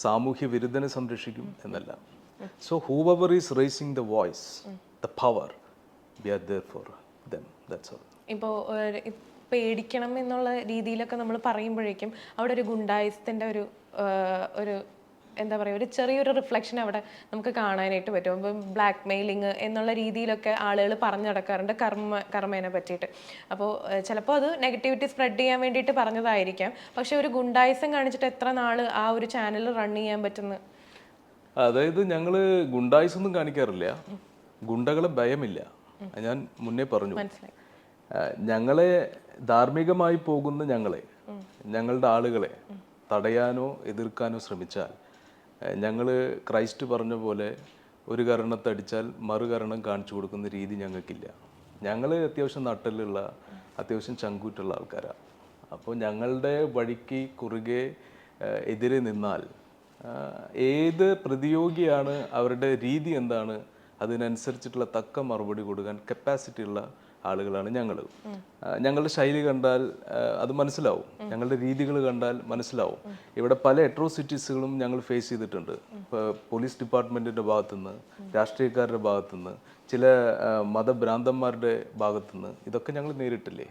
സാമൂഹ്യ വിരുദ്ധനെ സംരക്ഷിക്കും എന്നല്ല. So whoever is raising the voice the power we are for that's ഇപ്പോൾ പേടിക്കണം എന്നുള്ള രീതിയിലൊക്കെ നമ്മൾ പറയുമ്പോഴേക്കും അവിടെ ഒരു ഗുണ്ടായുസത്തിന്റെ ഒരു ഒരു എന്താ പറയുക ഒരു ചെറിയൊരു റിഫ്ലക്ഷൻ അവിടെ നമുക്ക് കാണാനായിട്ട് പറ്റും. അപ്പം ബ്ലാക്ക് മെയിലിങ് എന്നുള്ള രീതിയിലൊക്കെ ആളുകൾ പറഞ്ഞു നടക്കാറുണ്ട് കർമ്മ കർമ്മേനെ പറ്റിയിട്ട്. അപ്പോൾ ചിലപ്പോൾ അത് നെഗറ്റിവിറ്റി സ്പ്രെഡ് ചെയ്യാൻ വേണ്ടിയിട്ട് പറഞ്ഞതായിരിക്കാം. പക്ഷെ ഒരു ഗുണ്ടായുസം കാണിച്ചിട്ട് എത്ര നാൾ ആ ഒരു ചാനൽ റൺ ചെയ്യാൻ പറ്റുന്നു? അതായത് ഞങ്ങൾ ഗുണ്ടായിസ് ഒന്നും കാണിക്കാറില്ല. ഗുണ്ടകളെ ഭയമില്ല. ഞാൻ മുന്നേ പറഞ്ഞു. ഞങ്ങളെ ധാർമ്മികമായി പോകുന്ന ഞങ്ങളെ ഞങ്ങളുടെ ആളുകളെ തടയാനോ എതിർക്കാനോ ശ്രമിച്ചാൽ ഞങ്ങൾ ക്രൈസ്റ്റ് പറഞ്ഞ പോലെ ഒരു കരണത്തടിച്ചാൽ മറുകരണം കാണിച്ചു കൊടുക്കുന്ന രീതി ഞങ്ങൾക്കില്ല. ഞങ്ങൾ അത്യാവശ്യം നട്ടലുള്ള അത്യാവശ്യം ചങ്കൂറ്റുള്ള ആൾക്കാരാണ് അപ്പോൾ ഞങ്ങളുടെ വഴിക്ക് കുറുകെ എതിരെ നിന്നാൽ ഏത് പ്രതിയോഗിയാണ് അവരുടെ രീതി എന്താണ് അതിനനുസരിച്ചിട്ടുള്ള തക്ക മറുപടി കൊടുക്കാൻ കപ്പാസിറ്റി ഉള്ള ആളുകളാണ് ഞങ്ങൾ ഞങ്ങളുടെ ശൈലി കണ്ടാൽ അത് മനസ്സിലാവും. ഞങ്ങളുടെ രീതികൾ കണ്ടാൽ മനസ്സിലാവും. ഇവിടെ പല അട്രോസിറ്റീസുകളും ഞങ്ങൾ ഫേസ് ചെയ്തിട്ടുണ്ട്. ഇപ്പോൾ പോലീസ് ഡിപ്പാർട്ട്മെന്റിന്റെ ഭാഗത്തുനിന്ന് രാഷ്ട്രീയക്കാരുടെ ഭാഗത്തുനിന്ന് ചില മതഭ്രാന്തന്മാരുടെ ഭാഗത്തുനിന്ന് ഇതൊക്കെ ഞങ്ങൾ നേരിട്ടില്ലേ?